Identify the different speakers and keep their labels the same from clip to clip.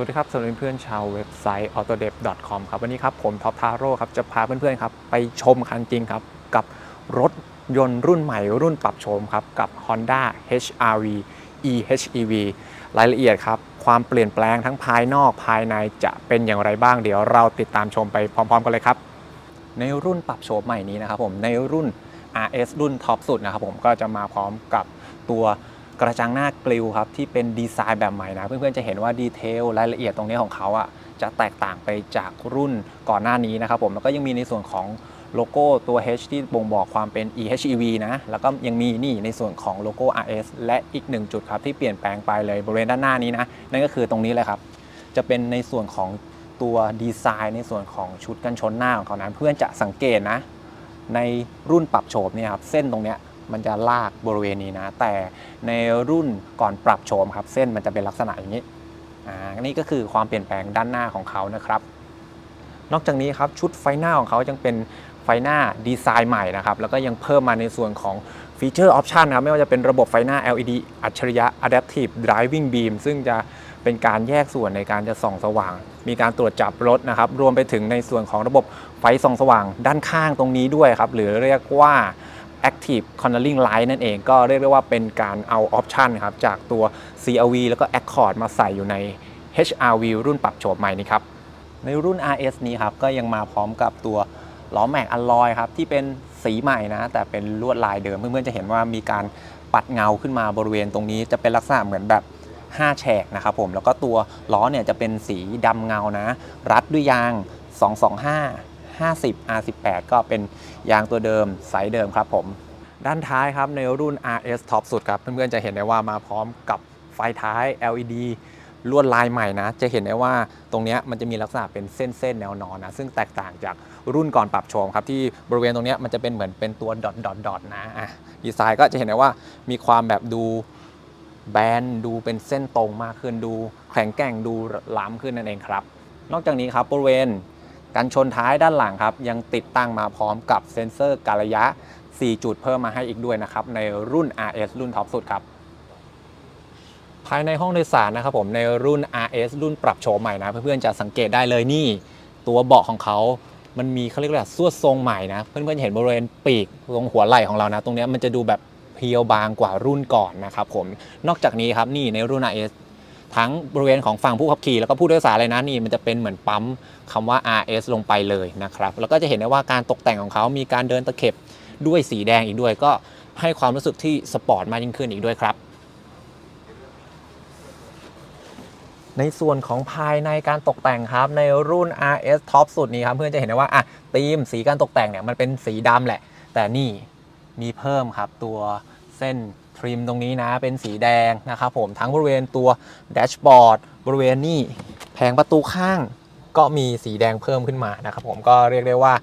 Speaker 1: สวัสดีครับสำหรับเพื่อนๆชาวเว็บไซต์ autodev.com ครับวันนี้ครับผมท็อปทาโร่ครับจะพาเพื่อนๆครับไปชมคันจริงครับ กับรถยนต์รุ่นใหม่รุ่นปรับโฉมครับ กับ Honda HRV eHEV รายละเอียดครับ ความเปลี่ยนแปลงทั้งภายนอกภายในจะเป็นอย่างไรบ้างเดี๋ยวเราติดตามชมไปพร้อมๆกันเลยครับ ในรุ่นปรับโฉมใหม่นี้นะครับผมในรุ่น RS รุ่นท็อปสุดนะครับผมก็จะมาพร้อมกับตัว กระจังหน้ากลิวครับที่เป็นดีไซน์แบบใหม่นะ เพื่อนๆจะเห็นว่าดีเทลรายละเอียดตรงนี้ของเขาอะจะแตกต่างไปจากรุ่นก่อนหน้านี้นะครับผมแล้วก็ยังมีในส่วนของโลโก้ตัว H ที่บ่งบอกความเป็น eHEV นะ แล้วก็ยังมีนี่ในส่วนของโลโก้ RS และอีกหนึ่งจุดครับที่เปลี่ยนแปลงไปเลยบริเวณด้านหน้านี้นะ นั่นก็คือตรงนี้เลยครับ จะเป็นในส่วนของตัวดีไซน์ ในส่วนของชุดกันชนหน้าของเขานะเพื่อนจะสังเกตนะ ในรุ่นปรับโฉมเนี่ยครับเส้นตรงเนี้ย มันจะลากบริเวณนี้นะ แต่ในรุ่นก่อนปรับโฉมครับ เส้นมันจะเป็นลักษณะอย่างนี้อ่านี่ก็คือความเปลี่ยนแปลงด้านหน้าของเขานะครับ นอกจากนี้ครับชุดไฟหน้าของเขายังเป็นไฟหน้าดีไซน์ใหม่นะครับ แล้วก็ยังเพิ่มมาในส่วนของฟีเจอร์ออปชันนะครับ ไม่ว่าจะเป็นระบบไฟหน้า LED อัจฉริยะ Adaptive Driving Beam ซึ่งจะเป็นการแยกส่วนในการจะส่องสว่าง มีการตรวจจับรถนะครับ รวมไปถึงในส่วนของระบบไฟส่องสว่างด้านข้างตรงนี้ด้วยครับ หรือเรียกว่า Active Cornering Light นั่นเองก็เรียกได้ว่าเป็นการเอาออปชันครับจากตัว CRV แล้วก็ Accord มาใส่อยู่ใน HRV รุ่นปรับโฉมใหม่นี้ครับ ในรุ่น RS นี้ครับก็ยังมาพร้อมกับตัวล้อแม็กอลลอยครับที่เป็นสีใหม่นะ แต่เป็นลวดลายเดิมเพื่อนๆจะเห็นว่ามีการปัดเงาขึ้นมาบริเวณตรงนี้จะเป็นลักษณะเหมือนแบบ 5 แฉกนะครับผมแล้วก็ตัวล้อเนี่ยจะเป็นสีดำเงานะ รัดด้วยยาง 225 50 R18 ก็เป็นยางตัวเดิมไซส์เดิมครับผมด้านท้ายครับในรุ่น RS Top สุดครับ เพื่อนๆจะเห็นได้ว่ามาพร้อมกับไฟท้าย LED ลวดลายใหม่นะ จะเห็นได้ว่าตรงนี้มันจะมีลักษณะเป็นเส้นๆแนวนอนนะ ซึ่งแตกต่างจากรุ่นก่อนปรับโฉมครับ ที่บริเวณตรงนี้มันจะเป็นเหมือนเป็นตัวดอทดอทดอทนะอะดีไซน์ก็จะเห็นได้ว่ามีความแบบดูแบนดูเป็นเส้นตรงมากขึ้นดูแข็งแกร่งดูล้ำขึ้นนั่นเองครับ นอกจากนี้ครับบริเวณ กันชนท้ายด้านหลังครับ ยังติดตั้งมาพร้อมกับเซ็นเซอร์การระยะ 4 จุดเพิ่มมาให้อีกด้วยนะครับ ในรุ่น RS รุ่นท็อปสุดครับ ภายในห้องโดยสารนะครับผมในรุ่น RS รุ่นปรับโฉมใหม่นะ เพื่อนๆจะสังเกตได้เลยนี่ ตัวเบาะของเขา มันมีเขาเรียกว่าสวดทรงใหม่นะ เพื่อนๆจะเห็นบริเวณปีกตรงหัวไหล่ของเรานะ ตรงนี้มันจะดูแบบเพียวบางกว่ารุ่นก่อนนะครับผมนอกจากนี้ครับนี่ในรุ่น RS ทั้งบริเวณของฝั่งผู้ขับขี่แล้วก็ผู้โดยสารเลยนะนี่มันจะเป็นเหมือนปั๊มคำว่า RS ลงไปเลยนะครับแล้วก็จะเห็นได้ว่าการตกแต่งของเขามีการเดินตะเข็บด้วยสีแดงอีกด้วย ก็ให้ความรู้สึกที่สปอร์ตมากยิ่งขึ้นอีกด้วยครับในส่วนของภายในการตกแต่งครับในรุ่น RS Top สุดนี้ครับเพื่อนจะเห็นได้ว่าอะธีมสีการตกแต่งเนี่ยมันเป็นสีดำแหละ แต่นี่มีเพิ่มครับตัวเส้น ทริมตรงนี้นะเป็นสีแดงนะครับผมทั้งบริเวณตัวแดชบอร์ดบริเวณนี่แผงประตูข้างก็มีสีแดงเพิ่มขึ้นมานะครับผมก็เรียกได้ว่า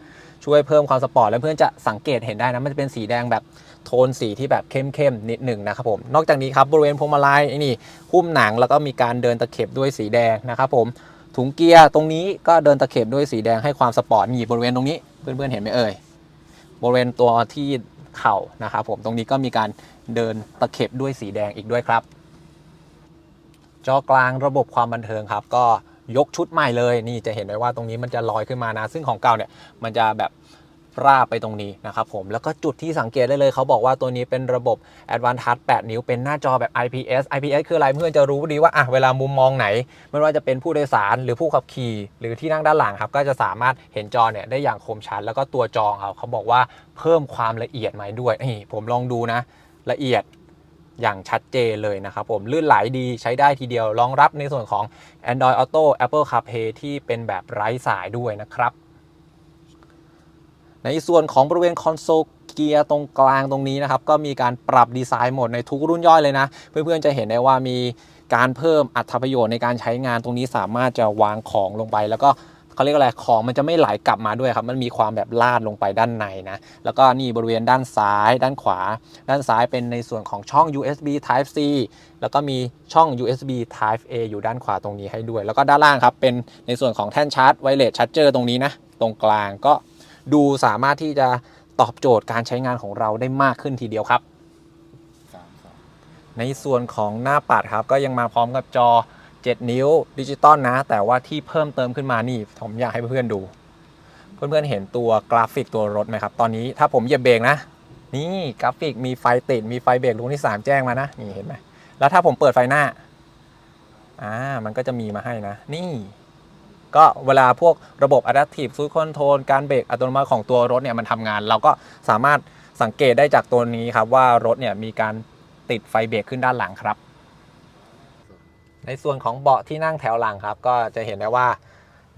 Speaker 1: ช่วยเพิ่มความสปอร์ตและเพื่อนจะสังเกตเห็นได้นะมันจะเป็นสีแดงแบบโทนสีที่แบบเข้มๆนิดหนึ่งนะครับผมนอกจากนี้ครับบริเวณพวงมาลัยนี่หุ้มหนังแล้วก็มีการเดินตะเข็บด้วยสีแดงนะครับผมถุงเกียร์ตรงนี้ก็เดินตะเข็บด้วยสีแดงให้ความสปอร์ตนี่บริเวณตรงนี้เพื่อนๆเห็นไหมเอ่ยบริเวณตัวที่ เข่านะครับผมตรงนี้ก็มีการเดินตะเข็บด้วยสีแดงอีกด้วยครับ จอกลางระบบความบันเทิงครับ ก็ยกชุดใหม่เลยนี่จะเห็นได้ว่าตรงนี้มันจะลอยขึ้นมานะ ซึ่งของเก่าเนี่ยมันจะแบบ ราบไปตรงนี้นะครับผมแล้วก็จุดที่สังเกตได้เลยเขาบอกว่าตัวนี้เป็นระบบ a d v a n c e Touch 8นิ้วเป็นหน้าจอแบบ IPS IPS คืออะไรเพื่อนจะรู้ดีว่าอะเวลามุมมองไหน ไม่ว่าจะเป็นผู้โดยสารหรือผู้ขับขี่ หรือที่นั่งด้านหลังครับก็จะสามารถเห็นจอเนี่ยได้อย่างคมชัด แล้วก็ตัวจอเขาเขาบอกว่าเพิ่มความละเอียดมาด้วยนี่ผมลองดูนะ ละเอียดอย่างชัดเจนเลยนะครับผมลื่นไหลดีใช้ได้ทีเดียวรองรับในส่วนของ Android Auto Apple CarPlay ที่เป็นแบบไร้สายด้วยนะครับ ในส่วนของบริเวณคอนโซลเกียร์ตรงกลางตรงนี้นะครับ ก็มีการปรับดีไซน์หมดในทุกรุ่นย่อยเลยนะ เพื่อนๆจะเห็นได้ว่ามีการเพิ่มอัตประโยชน์ในการใช้งานตรงนี้สามารถจะวางของลงไป แล้วก็เขาเรียกอะไรของมันจะไม่ไหลกลับมาด้วยครับ มันมีความแบบลาดลงไปด้านในนะ แล้วก็นี่บริเวณด้านซ้าย ด้านขวา ด้านซ้ายเป็นในส่วนของช่อง USB Type C แล้วก็มีช่อง USB Type A อยู่ด้านขวาตรงนี้ให้ด้วย แล้วก็ด้านล่างครับเป็นในส่วนของแท่นชาร์จไวเลสชาร์จเจอร์ตรงนี้นะ ตรงกลางก็ ดูสามารถที่จะตอบโจทย์การใช้งานของเราได้มากขึ้นทีเดียวครับ ในส่วนของหน้าปัดครับ ก็ยังมาพร้อมกับจอ 7 นิ้วดิจิตอลนะ แต่ว่าที่เพิ่มเติมขึ้นมานี่ผมอยากให้เพื่อนๆดู เพื่อนๆเห็นตัวกราฟิกตัวรถไหมครับ ตอนนี้ถ้าผมเหยียบเบรกนะ นี่กราฟิกมีไฟติด มีไฟเบรกดวงที่ 3 แจ้งมานะ นี่เห็นไหมแล้วถ้าผมเปิดไฟหน้าอ่ามันก็จะมีมาให้นะ นี่ ก็เวลาพวกระบบ Adaptive Cruise Control การเบรกอัตโนมัติของตัวรถเนี่ยมันทำงาน เราก็สามารถสังเกตได้จากตัวนี้ครับว่ารถเนี่ยมีการติดไฟเบรกขึ้นด้านหลังครับ ในส่วนของเบาะที่นั่งแถวหลังครับ ก็จะเห็นได้ว่า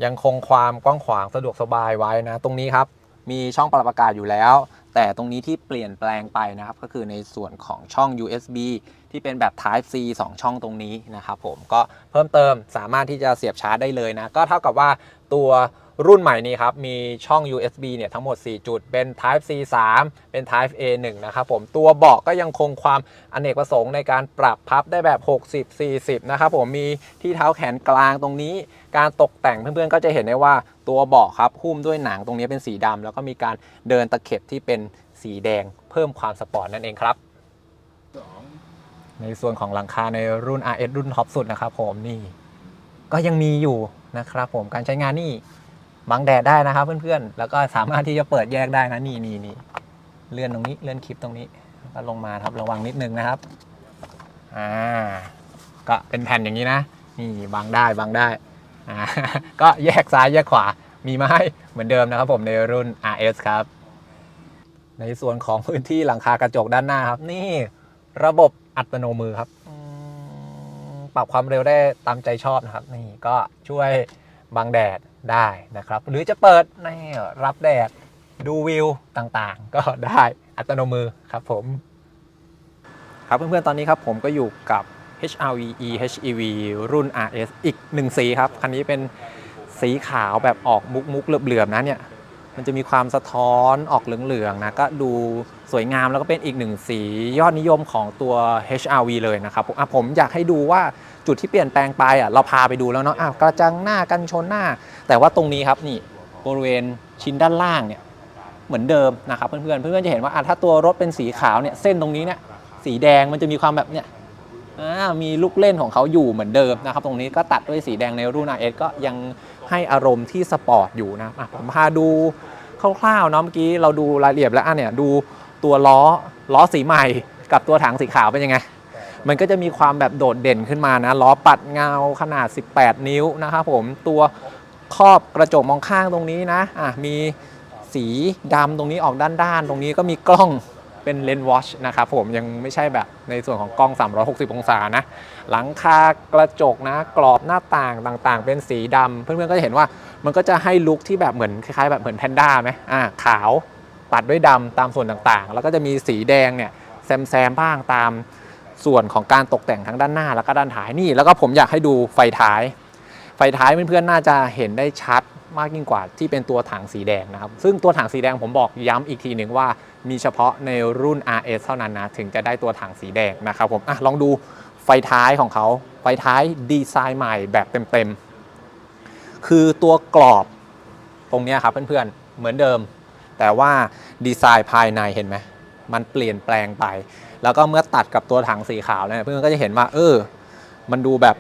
Speaker 1: ยังคงความกว้างขวางสะดวกสบายไว้นะ ตรงนี้ครับมีช่องปรับอากาศอยู่แล้ว แต่ตรงนี้ที่เปลี่ยนแปลงไปนะครับ ก็คือในส่วนของช่อง USB ที่เป็นแบบ Type C 2 ช่องตรงนี้นะครับผมก็เพิ่มเติมสามารถที่จะเสียบชาร์จได้เลยนะ ก็เท่ากับว่าตัวรุ่นใหม่นี้ครับ มีช่อง USB เนี่ยทั้งหมด 4 จุด เป็น Type C 3 เป็น Type A 1นะครับผม ตัวเบาะก็ยังคงความอเนกประสงค์ในการปรับพับได้แบบ 60 40 นะครับผม มีที่เท้าแขนกลางตรงนี้ การตกแต่งเพื่อนๆ ก็จะเห็นได้ว่าตัวเบาะครับหุ้มด้วยหนังตรงนี้เป็นสีดำแล้วก็มีการเดินตะเข็บที่เป็นสีแดง เพิ่มความสปอร์ตนั่นเองครับ ในส่วนของหลังคาในรุ่น RS รุ่นท็อปสุดนะครับผมนี่ก็ยังมีอยู่นะครับผมการใช้งานนี่บังแดดได้นะครับเพื่อนๆ แล้วก็สามารถที่จะเปิดแยกได้นะนี่นี่นี่เลื่อนตรงนี้เลื่อนคลิปตรงนี้ก็ลงมาครับระวังนิดนึงนะครับอ่าก็เป็นแผ่นอย่างนี้นะ นี่บังได้บังได้อ่าก็แยกซ้ายแยกขวามีมาให้เหมือนเดิมนะครับผมในรุ่น RS ครับ ในส่วนของพื้นที่หลังคากระจกด้านหน้าครับ นี่ระบบ อัตโนมือครับอืมปรับความเร็วได้ตามใจชอบนะครับ นี่ก็ช่วยบังแดดได้นะครับ หรือจะเปิดนี่รับแดดดูวิวต่างๆ ก็ได้อัตโนมือครับผม ครับเพื่อนๆ ตอนนี้ครับผมก็อยู่กับ HRV EHEV รุ่น RS อีกหนึ่งสีครับ คันนี้เป็นสีขาวแบบออกมุกมุกๆเหลื่อมๆนะเนี่ย มันจะมีความสะท้อนออกเหลืองๆนะก็ดูสวยงามแล้วก็เป็นอีกหนึ่งสียอดนิยมของตัว HRV เลยนะครับผมอะผมอยากให้ดูว่าจุดที่เปลี่ยนแปลงไปอะเราพาไปดูแล้วเนาะอ้าวกระจังหน้ากันชนหน้า แต่ว่าตรงนี้ครับนี่บริเวณชิ้นด้านล่างเนี่ยเหมือนเดิมนะครับเพื่อนๆเพื่อนๆจะเห็นว่าอะถ้าตัวรถเป็นสีขาวเนี่ยเส้นตรงนี้เนี่ยสีแดงมันจะมีความแบบเนี่ยมีลูกเล่นของเขาอยู่เหมือนเดิมนะครับ ตรงนี้ก็ตัดด้วยสีแดงในรุ่น RS ก็ยัง ให้อารมณ์ที่สปอร์ตอยู่นะะผมพาดูคร่าวๆเนาะเมื่อกี้เราดูรายละเอียดแล้วอะเนี่ยดูตัวล้อล้อสีใหม่ กับตัวถังสีขาวเป็นยังไง มันก็จะมีความแบบโดดเด่นขึ้นมานะล้อปัดเงาขนาด 18 นิ้วนะครับผมตัวครอบกระจกมองข้างตรงนี้นะอะมีสีดำตรงนี้ออกด้านๆ ตรงนี้ก็มีกล้อง เป็นเลนส์วอชนะครับผมยังไม่ใช่แบบในส่วนของกล้อง 360 องศานะ หลังคากระจกนะ กรอบหน้าต่างต่างๆ เป็นสีดำเพื่อนๆก็จะเห็นว่ามันก็จะให้ลุคที่แบบเหมือนคล้ายๆ แบบเหมือนแพนด้าไหมอ่าขาวตัดด้วยดำตามส่วนต่างๆ แล้วก็จะมีสีแดงเนี่ยแซมๆบ้างตามส่วนของการตกแต่งทั้งด้านหน้าแล้วก็ด้านท้ายนี่ แล้วก็ผมอยากให้ดูไฟท้าย ไฟท้ายเพื่อนๆน่าจะเห็นได้ชัด มากยิ่งกว่าที่เป็นตัวถังสีแดงนะครับ ซึ่งตัวถังสีแดงผมบอกย้ำอีกทีหนึ่งว่ามีเฉพาะในรุ่น RS เท่านั้นนะถึงจะได้ตัวถังสีแดงนะครับผมอะลองดูไฟท้ายของเขาไฟท้ายดีไซน์ใหม่แบบเต็มๆ คือตัวกรอบตรงนี้ครับเพื่อนๆเหมือนเดิม แต่ว่าดีไซน์ภายในเห็นไหมมันเปลี่ยนแปลงไป แล้วก็เมื่อตัดกับตัวถังสีขาวเนี่ยเพื่อนก็จะเห็นว่าเออมันดูแบบ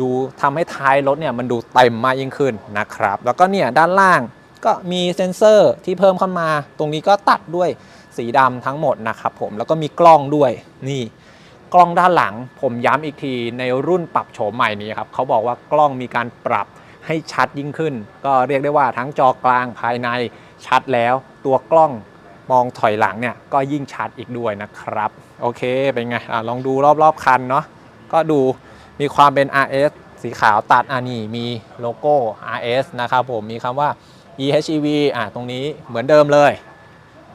Speaker 1: ดูทำให้ท้ายรถเนี่ยมันดูเต็มมากยิ่งขึ้นนะครับ แล้วก็เนี่ยด้านล่างก็มีเซ็นเซอร์ที่เพิ่มเข้ามา ตรงนี้ก็ตัดด้วยสีดำทั้งหมดนะครับผมแล้วก็มีกล้องด้วยนี่ กล้องด้านหลังผมย้ำอีกทีในรุ่นปรับโฉมใหม่นี้ครับเขาบอกว่ากล้องมีการปรับให้ชัดยิ่งขึ้น ก็เรียกได้ว่าทั้งจอกลางภายในชัดแล้ว ตัวกล้องมองถอยหลังเนี่ยก็ยิ่งชัดอีกด้วยนะครับ โอเคเป็นไงอลองดูรอบๆคันเนาะก็ดู มีความเป็น RS สีขาวตัดอ่านี่มีโลโก้ RS นะครับผมมีคำว่า EHEV อะตรงนี้เหมือนเดิมเลย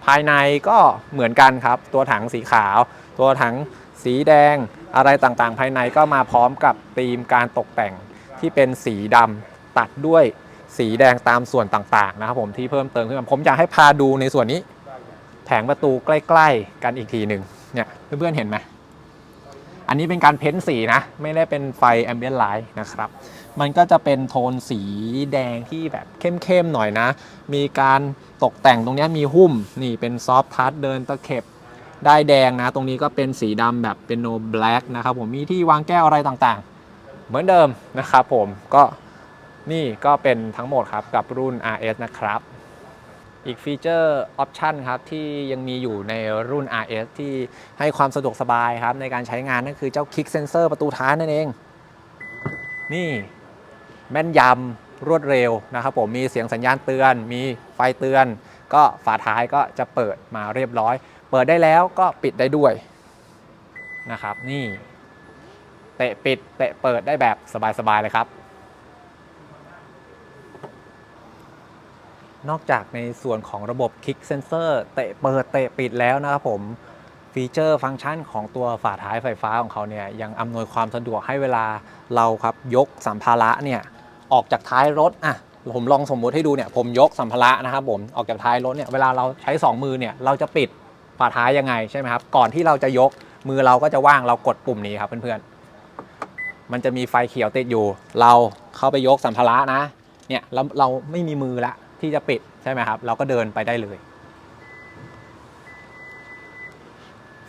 Speaker 1: ภายในก็เหมือนกันครับ ตัวถังสีขาว ตัวถังสีแดงอะไรต่างๆ ภายในก็มาพร้อมกับธีมการตกแต่งที่เป็นสีดำตัดด้วยสีแดงตามส่วนต่างๆ นะครับผมที่เพิ่มเติมขึ้นมาผมอยากให้พาดูในส่วนนี้ แผงประตูใกล้ ๆ กันอีกทีหนึ่งเนี่ยเพื่อนๆเห็นไหม อันนี้เป็นการเพ้นสีนะ ไม่ได้เป็นไฟแอมเบียนไลท์นะครับ มันก็จะเป็นโทนสีแดงที่แบบเข้มๆหน่อยนะ มีการตกแต่งตรงนี้มีหุ้ม นี่เป็นซอฟทัชเดินตะเข็บได้แดงนะ ตรงนี้ก็เป็นสีดำแบบเป็นโนแบล็กนะครับผมมีที่วางแก้วอะไรต่างๆ เหมือนเดิมนะครับผมก็นี่ก็เป็นทั้งหมดครับกับรุ่น RS นะครับ อีกฟีเจอร์ออปชันครับที่ยังมีอยู่ในรุ่น RS ที่ให้ความสะดวกสบายครับในการใช้งานนั่นคือเจ้า Kick Sensor ประตูท้ายนั่นเอง นี่แม่นยำรวดเร็วนะครับผมมีเสียงสัญญาณเตือน มีไฟเตือน ก็ฝาท้ายก็จะเปิดมาเรียบร้อย เปิดได้แล้วก็ปิดได้ด้วยนะครับนี่เตะปิดเตะเปิดได้แบบสบายๆเลยครับ นอกจากในส่วนของระบบ Kick Sensor เตะเปิดเตะปิดแล้วนะครับผมฟีเจอร์ฟังก์ชันของตัวฝาท้ายไฟฟ้าของเขาเนี่ยยังอำนวยความสะดวกให้เวลาเราครับยกสัมภาระเนี่ยออกจากท้ายรถอะผมลองสมมุติให้ดูเนี่ยผมยกสัมภาระนะครับผมออกจากท้ายรถเนี่ยเวลาเราใช้ 2 มือเนี่ยเราจะปิดฝาท้ายยังไงใช่ไหมครับก่อนที่เราจะยกมือเราก็จะว่างเรากดปุ่มนี้ครับเพื่อนๆมันจะมีไฟเขียวติดอยู่ เราเข้าไปยกสัมภาระนะเนี่ยเราเราไม่มีมือละ ที่จะปิดใช่ไหมครับ เราก็เดินไปได้เลย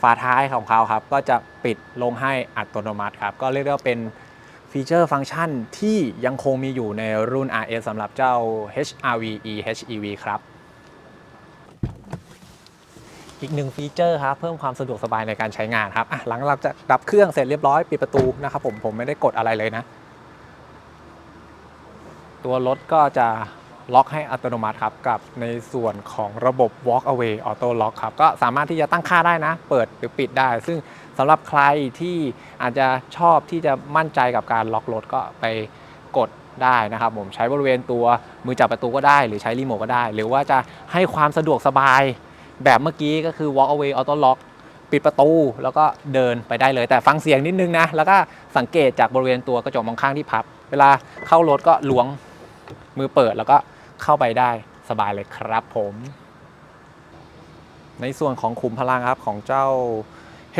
Speaker 1: ฝาท้ายของเขาครับ ก็จะปิดลงให้อัตโนมัติครับ ก็เรียกได้ว่าเป็นฟีเจอร์ฟังก์ชันที่ยังคงมีอยู่ในรุ่น RS สำหรับเจ้า HRV e HEV ครับ อีกหนึ่งฟีเจอร์ครับ เพิ่มความสะดวกสบายในการใช้งานครับหลังเราจะดับเครื่องเสร็จเรียบร้อย ปิดประตูนะครับผมผมไม่ได้กดอะไรเลยนะ ตัวรถก็จะ ล็อกให้อัตโนมัติครับกับในส่วนของระบบ walk away auto lock ครับก็สามารถที่จะตั้งค่าได้นะ เปิดหรือปิดได้ ซึ่งสำหรับใครที่อาจจะชอบที่จะมั่นใจกับการล็อกรถก็ไปกดได้นะครับผมใช้บริเวณตัวมือจับประตูก็ได้ หรือใช้รีโมทก็ได้ หรือว่าจะให้ความสะดวกสบายแบบเมื่อกี้ก็คือ walk away auto lock ปิดประตูแล้วก็เดินไปได้เลยแต่ฟังเสียงนิดนึงนะ แล้วก็สังเกตจากบริเวณตัวกระจกมองข้างที่พับ เวลาเข้ารถก็ล้วง มือเปิดแล้วก็เข้าไปได้สบายเลยครับผม ในส่วนของขุมพลังครับของเจ้า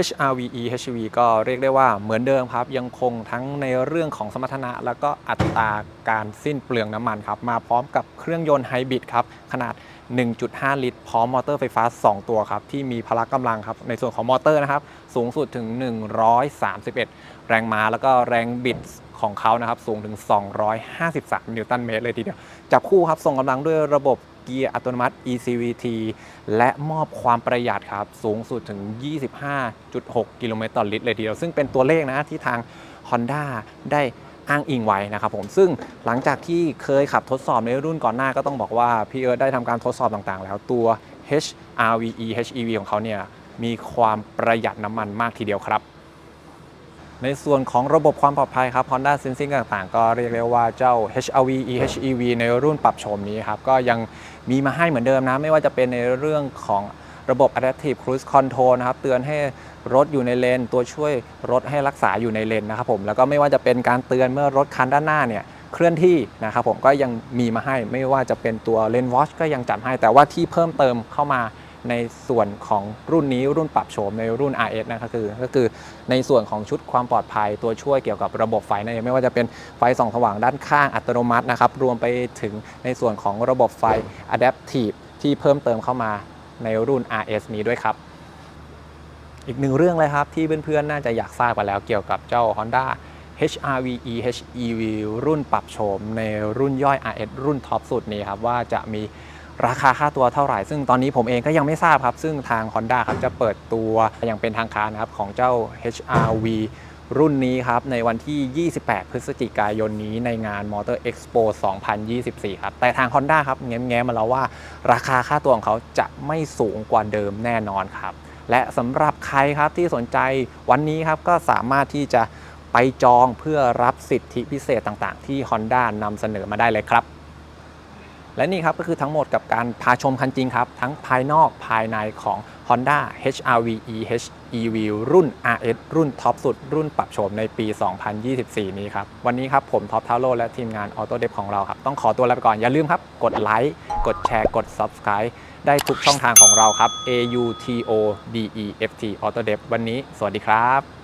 Speaker 1: HRVE HV ก็เรียกได้ว่าเหมือนเดิมครับ ยังคงทั้งในเรื่องของสมรรถนะ แล้วก็อัตราการสิ้นเปลืองน้ำมันครับ มาพร้อมกับเครื่องยนต์ไฮบริดครับ ขนาด 1.5 ลิตร พร้อมมอเตอร์ไฟฟ้า 2 ตัวครับ ที่มีพละกำลังครับ ในส่วนของมอเตอร์นะครับ สูงสุดถึง 131 แรงม้าแล้วก็แรงบิด ของเขานะครับสูงถึง 253 นิวตันเมตรเลยทีเดียว จับคู่ครับส่งกำลังด้วยระบบเกียร์อัตโนมัติ ECVT และมอบความประหยัดครับสูงสุดถึง 25.6 กิโลเมตรต่อลิตรเลยทีเดียว ซึ่งเป็นตัวเลขนะที่ทาง Honda ได้อ้างอิงไว้นะครับผมซึ่งหลังจากที่เคยขับทดสอบในรุ่นก่อนหน้าก็ต้องบอกว่า พี่เอิร์ธได้ทำการทดสอบต่างๆ แล้วตัว HRVE HEV ของเขาเนี่ยมีความประหยัดน้ำมันมากทีเดียวครับ ในส่วนของระบบความปลอดภัยครับ Honda Sensing ต่างๆ ก็เรียกได้ว่าเจ้า HRV EHEV ในรุ่นปรับโฉมนี้ครับ ก็ยังมีมาให้เหมือนเดิมนะ ไม่ว่าจะเป็นในเรื่องของระบบ Adaptive Cruise Control นะครับ เตือนให้รถอยู่ในเลน ตัวช่วยรถให้รักษาอยู่ในเลนนะครับผม แล้วก็ไม่ว่าจะเป็นการเตือนเมื่อรถคันด้านหน้าเนี่ยเคลื่อนที่นะครับผมก็ยังมีมาให้ไม่ว่าจะเป็นตัวเลนวอชก็ยังจัดให้ แต่ว่าที่เพิ่มเติมเข้ามา ในส่วนของรุ่นนี้รุ่นปรับโฉมในรุ่น RS นะครับคือก็คือในส่วนของชุดความปลอดภัยตัวช่วยเกี่ยวกับระบบไฟนั่นไม่ว่าจะเป็นไฟส่องสว่างด้านข้างอัตโนมัตินะครับรวมไปถึงในส่วนของระบบไฟ Adaptive ที่เพิ่มเติมเข้ามาในรุ่น RS นี้ด้วยครับ อีกหนึ่งเรื่องเลยครับที่เพื่อนๆ น่าจะอยากทราบกันแล้วเกี่ยวกับเจ้า Honda HRV e HEV รุ่นปรับโฉมในรุ่นย่อย RS รุ่นท็อปสุดนี้ครับว่าจะมี ราคาค่าตัวเท่าไหร่ ซึ่งตอนนี้ผมเองก็ยังไม่ทราบครับ ซึ่งทาง Honda ครับจะเปิดตัวอย่างเป็นทางการนะครับของเจ้า HRV รุ่นนี้ครับ ในวันที่ 28 พฤศจิกายนนี้ในงาน Motor Expo 2024 ครับ แต่ทาง Honda ครับแง้มๆมาแล้วว่าราคาค่าตัวของเขาจะไม่สูงกว่าเดิมแน่นอนครับ และสำหรับใครครับที่สนใจวันนี้ครับก็สามารถที่จะไปจองเพื่อรับสิทธิพิเศษต่างๆ ที่ Honda นำเสนอมาได้เลยครับ และนี่ครับก็คือทั้งหมดกับการพาชมคันจริงครับ ทั้งภายนอกภายในของ Honda HRV e HEV รุ่น RS รุ่นท็อปสุด รุ่นปรับโฉมในปี 2024 นี้ครับ วันนี้ครับผมท็อปทาโร่และทีมงาน Auto d e v ของเราครับ ต้องขอตัวลาไปก่อน อย่าลืมครับ กดไลค์กดแชร์กด Subscribe ได้ทุกช่องทางของเราครับ A U T O D E F T Auto d e v วันนี้ สวัสดีครับ